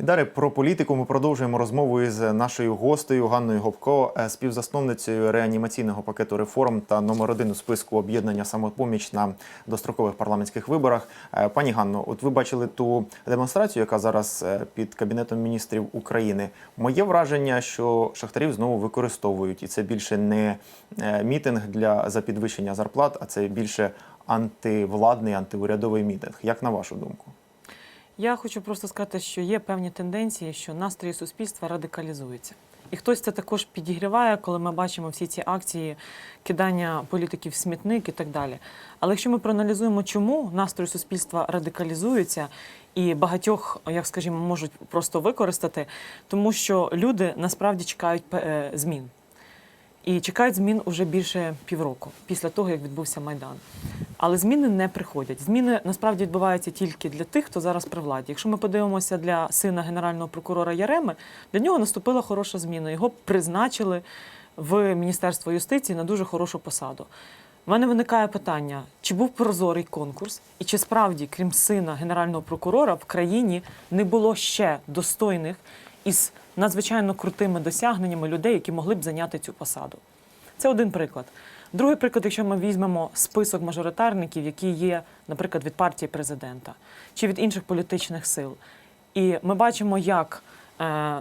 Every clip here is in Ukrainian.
І далі про політику ми продовжуємо розмову із нашою гостею Ганною Гопко, е, співзасновницею реанімаційного пакету реформ та номер один у списку об'єднання самопоміч на дострокових парламентських виборах. Е, Пані Ганно, от ви бачили ту демонстрацію, яка зараз е, під кабінетом міністрів України. Моє враження, що шахтарів знову використовують, і це більше не мітинг для за підвищення зарплат, а це більше антивладний, антиурядовий мітинг. Як на вашу думку? Я хочу просто сказати, що є певні тенденції, що настрої суспільства радикалізуються. І хтось це також підігріває, коли ми бачимо всі ці акції кидання політиків в смітник і так далі. Але якщо ми проаналізуємо, чому настрої суспільства радикалізуються і багатьох, як скажімо, можуть просто використати, тому що люди насправді чекають е, змін. І чекають змін уже більше півроку після того, як відбувся майдан. Але зміни не приходять. Зміни насправді відбуваються тільки для тих, хто зараз при владі. Якщо ми подивимося для сина генерального прокурора Яреми, для нього наступила хороша зміна. Його призначили в Міністерство юстиції на дуже хорошу посаду. У мене виникає питання: чи був прозорий конкурс, і чи справді, крім сина генерального прокурора, в країні не було ще достойних із надзвичайно крутими досягненнями людей, які могли б зайняти цю посаду? Це один приклад. Другий приклад, якщо ми візьмемо список мажоритарників, які є, наприклад, від партії президента чи від інших політичних сил, і ми бачимо, як е,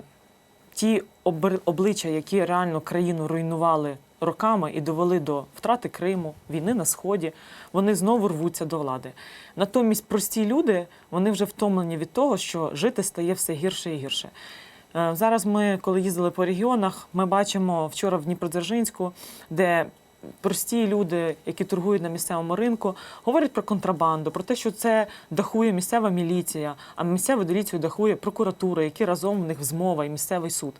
ті обличчя, які реально країну руйнували роками і довели до втрати Криму, війни на сході, вони знову рвуться до влади. Натомість прості люди вони вже втомлені від того, що жити стає все гірше і гірше. Е, Зараз ми, коли їздили по регіонах, ми бачимо вчора в Дніпродзержинську, де прості люди, які торгують на місцевому ринку, говорять про контрабанду, про те, що це дахує місцева міліція, а місцеву міліцію дахує прокуратура, які разом в них змова і місцевий суд.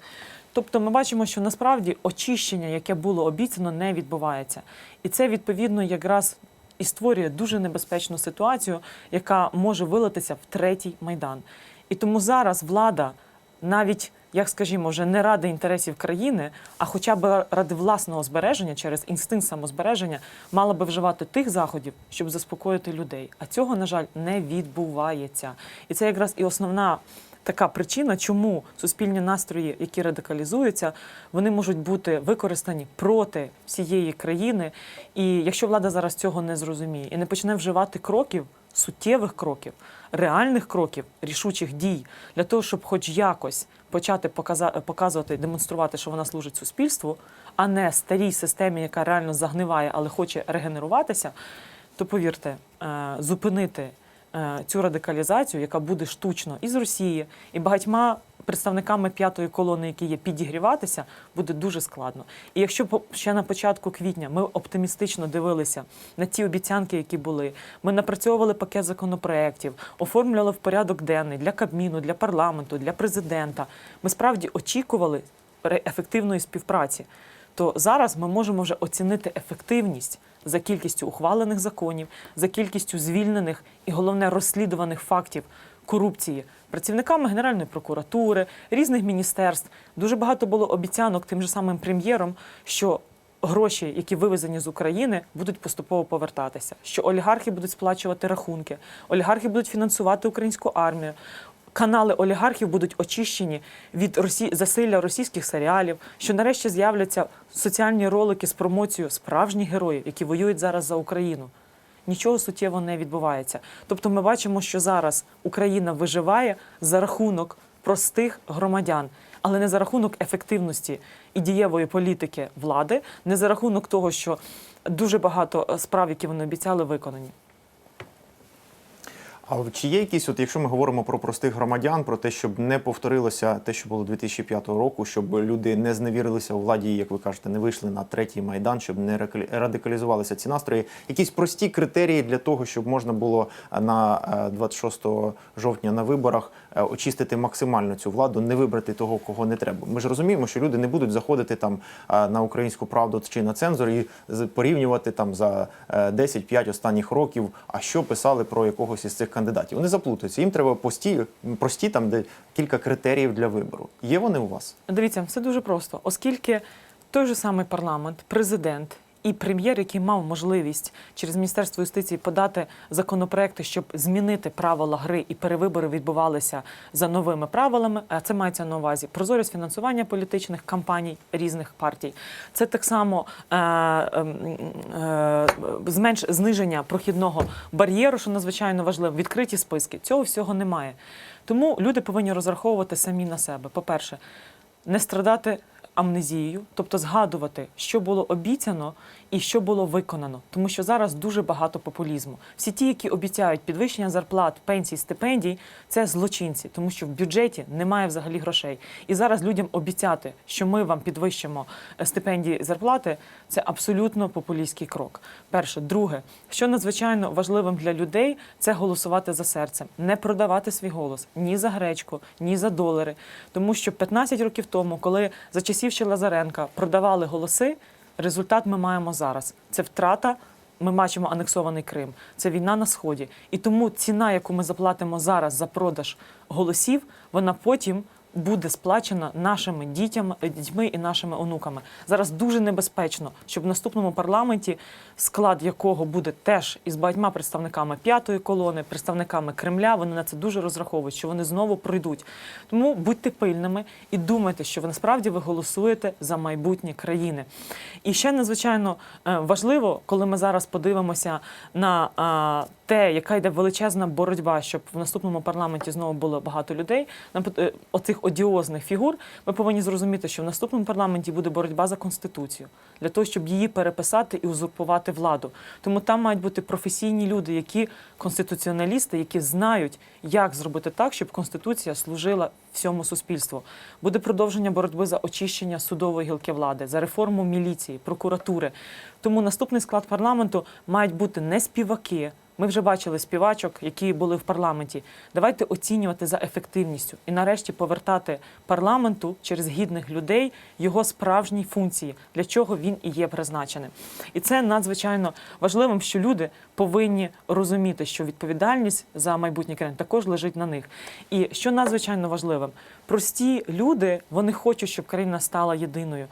Тобто ми бачимо, що насправді очищення, яке було обіцяно, не відбувається. І це відповідно якраз і створює дуже небезпечну ситуацію, яка може вилитися в третій майдан. І тому зараз влада навіть, як скажімо, вже не ради інтересів країни, а хоча б ради власного збереження через інстинкт самозбереження, мала би вживати тих заходів, щоб заспокоїти людей. А цього, на жаль, не відбувається. І це якраз і основна. Така причина, чому суспільні настрої, які радикалізуються, вони можуть бути використані проти всієї країни. І якщо влада зараз цього не зрозуміє і не почне вживати кроків, суттєвих кроків, реальних кроків, рішучих дій для того, щоб хоч якось почати показувати, демонструвати, що вона служить суспільству, а не старій системі, яка реально загниває, але хоче регенеруватися, то повірте, е, зупинити цю радикалізацію, яка буде штучно із Росії, і багатьма представниками п'ятої колони, які є підігріватися, буде дуже складно. І якщо ще на початку квітня ми оптимістично дивилися на ті обіцянки, які були, ми напрацьовували пакет законопроєктів, оформлювали в порядок денний для Кабміну, для парламенту, для президента. Ми справді очікували ефективної співпраці. То зараз ми можемо вже оцінити ефективність за кількістю ухвалених законів, за кількістю звільнених і головне розслідуваних фактів корупції працівниками Генеральної прокуратури, різних міністерств. Дуже багато було обіцянок тим же самим прем'єром, що гроші, які вивезені з України, будуть поступово повертатися. Що олігархи будуть сплачувати рахунки, олігархи будуть фінансувати українську армію. Канали олігархів будуть очищені від росі... засилля російських серіалів, що нарешті з'являться соціальні ролики з промоцією справжніх героїв, які воюють зараз за Україну. Нічого суттєво не відбувається. Тобто, ми бачимо, що зараз Україна виживає за рахунок простих громадян, але не за рахунок ефективності і дієвої політики влади, не за рахунок того, що дуже багато е, справ, які вони обіцяли, виконані. А чи є якісь, от якщо ми говоримо про простих громадян, про те, щоб не повторилося те, що було 2005 року, щоб люди не зневірилися у владі, як ви кажете, не вийшли на третій майдан, щоб не радикалізувалися ці настрої, якісь прості критерії для того, щоб можна було е, на е, 26 жовтня на виборах е, очистити максимально цю владу, не вибрати того, кого не треба. Ми ж розуміємо, що люди не будуть заходити там е, на українську правду чи на цензор і порівнювати там за е, 10-5 останніх років, а що писали про якогось із цих кандидатів. Вони заплутаються. Їм треба пості, прості там, де кілька критеріїв для вибору. Є вони у вас? Дивіться, все дуже просто, оскільки той же самий парламент, президент і прем'єр, який мав можливість через міністерство юстиції подати законопроекти, щоб змінити правила гри і перевибори відбувалися за новими правилами. А це мається на увазі прозорість фінансування політичних кампаній різних партій. Це так само е, ем, е, зменш зниження прохідного бар'єру, що надзвичайно важливо, відкриті списки. Цього всього немає. Тому люди повинні розраховувати самі на себе. По-перше, не страдати амнезією, тобто згадувати, що було обіцяно і що було виконано, тому що зараз дуже багато популізму. Всі ті, які обіцяють підвищення зарплат, пенсій, стипендій, це злочинці, тому що в бюджеті немає взагалі грошей. І зараз людям обіцяти, що ми вам підвищимо е, стипендії зарплати, це абсолютно популістський крок. Перше, друге, що надзвичайно важливим для людей, це голосувати за серцем, не продавати свій голос ні за гречку, ні за долари. Тому що 15 років тому, коли за часів ще Лазаренка продавали голоси, результат ми маємо зараз. Це втрата. Ми бачимо анексований Крим. Це війна на сході. І тому ціна, яку ми заплатимо зараз за продаж голосів, вона потім буде сплачена нашими дітями, дітьми і нашими онуками. Зараз дуже небезпечно, щоб в наступному парламенті, склад якого буде теж із багатьма представниками п'ятої колони, представниками Кремля, вони на це дуже розраховують, що вони знову пройдуть. Тому будьте пильними і думайте, що ви насправді ви голосуєте за майбутнє країни. І ще надзвичайно е, важливо, коли ми зараз подивимося на а, те, яка йде величезна боротьба, щоб в наступному парламенті знову було багато людей, нам е, оцих одіозних фігур, ми повинні зрозуміти, що в наступному парламенті буде боротьба за конституцію для того, щоб її переписати і узурпувати владу. Тому там мають бути професійні люди, які конституціоналісти, які знають, як зробити так, щоб конституція служила всьому суспільству. Буде продовження боротьби за очищення судової гілки влади, за реформу міліції, прокуратури. Тому наступний склад парламенту мають бути не співаки. Ми вже бачили співачок, які були в парламенті. Давайте оцінювати за ефективністю і нарешті повертати парламенту через гідних людей його справжні функції, для чого він і є призначеним. І це надзвичайно важливим, що люди повинні розуміти, що відповідальність за майбутнє країни також лежить на них. І що надзвичайно важливим, прості люди вони хочуть, щоб країна стала єдиною.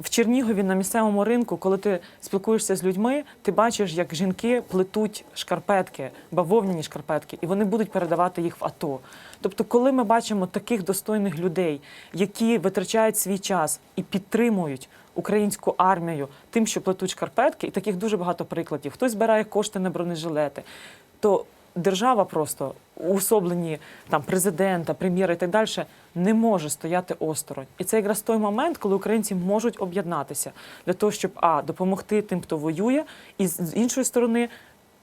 В Чернігові на місцевому ринку, коли ти спілкуєшся з людьми, ти бачиш, як жінки плетуть шкарпетки, бавовняні шкарпетки, і вони будуть передавати їх в АТО. Тобто, коли ми бачимо таких достойних людей, які витрачають свій час і підтримують українську армію тим, що плетуть шкарпетки, і таких дуже багато прикладів. Хтось збирає кошти на бронежилети, то держава просто уособлені там президента, прем'єра і так далі не може стояти осторонь. І це якраз той момент, коли українці можуть об'єднатися для того, щоб а допомогти тим, хто воює, і з іншої сторони.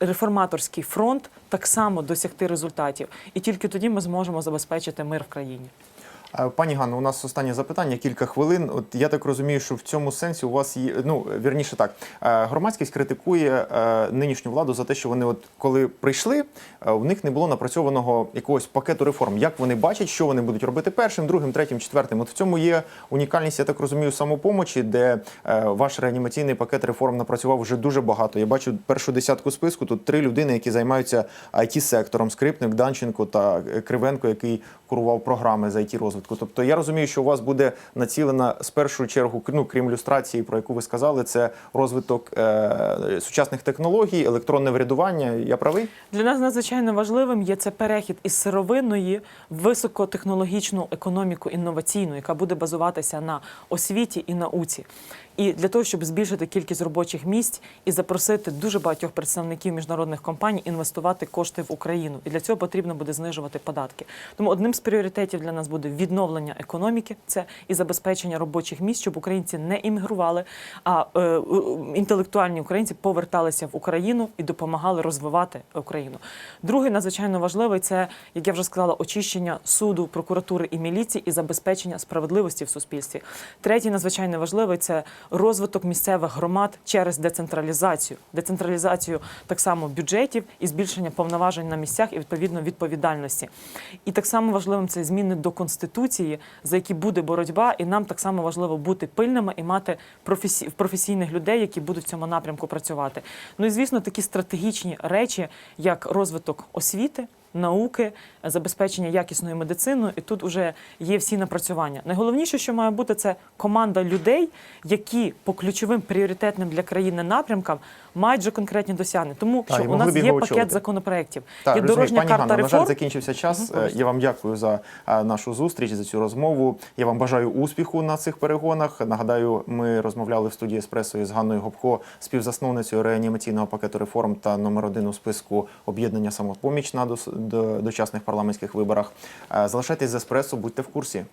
Реформаторський фронт так само досягти результатів, і тільки тоді ми зможемо забезпечити мир в країні. Е, Пані Ганно, у нас останнє запитання, кілька хвилин. От я так розумію, що в цьому сенсі у вас є ну вірніше так. е, Громадськість критикує е, нинішню владу за те, що вони, от коли прийшли, в них не було напрацьованого якогось пакету реформ. Як вони бачать, що вони будуть робити першим, другим, третім, четвертим? От в цьому є унікальність, я так розумію, самопомочі, де ваш реанімаційний пакет реформ напрацював вже дуже багато. Я бачу першу десятку списку. Тут три людини, які займаються it сектором Скрипник, Данченко та Кривенко, який курував програми з it розвитку. Тобто я розумію, що у вас буде націлена з першу чергу, ну крім люстрації, про яку ви сказали, це розвиток е, сучасних технологій, електронне врядування. Я правий? Для нас надзвичайно важливим є це перехід із сировинної в високотехнологічну економіку інноваційну, яка буде базуватися на освіті і науці. І для того, щоб збільшити кількість робочих місць і запросити дуже багатьох представників міжнародних компаній інвестувати кошти в Україну. І для цього потрібно буде знижувати податки. Тому одним з пріоритетів для нас буде відновлення економіки, це і забезпечення робочих місць, щоб українці не іммігрували, а е, інтелектуальні українці поверталися в Україну і допомагали розвивати Україну. Другий надзвичайно важливий це, як я вже сказала, очищення суду, прокуратури і міліції і забезпечення справедливості в суспільстві. Третій надзвичайно важливий це розвиток місцевих громад через децентралізацію, децентралізацію так само бюджетів і збільшення повноважень на місцях і відповідно відповідальності. І так само важливим це зміни до конституції, за які буде боротьба, і нам так само важливо бути пильними і мати професі... професійних людей, які будуть в цьому напрямку працювати. Ну і звісно, такі стратегічні речі, як розвиток освіти. Науки, забезпечення якісною медициною, і тут вже є всі напрацювання. Найголовніше, що має бути, це команда людей, які по ключовим пріоритетним для країни напрямкам мають вже конкретні досягнення. Тому Так, що у нас є пакет очолити. законопроєктів, Так, є дорожня Пані карта Ганна, на жаль, закінчився час. Е, Я вам дякую за е, нашу зустріч, за цю розмову. Я вам бажаю успіху на цих перегонах. Нагадаю, ми розмовляли в студії Еспресо із Ганною Гопко, співзасновницею реанімаційного пакету реформ та номер один у списку об'єднання самопоміч на дос- до- дочасних парламентських виборах. Е, Залишайтесь з Еспресо, будьте в курсі.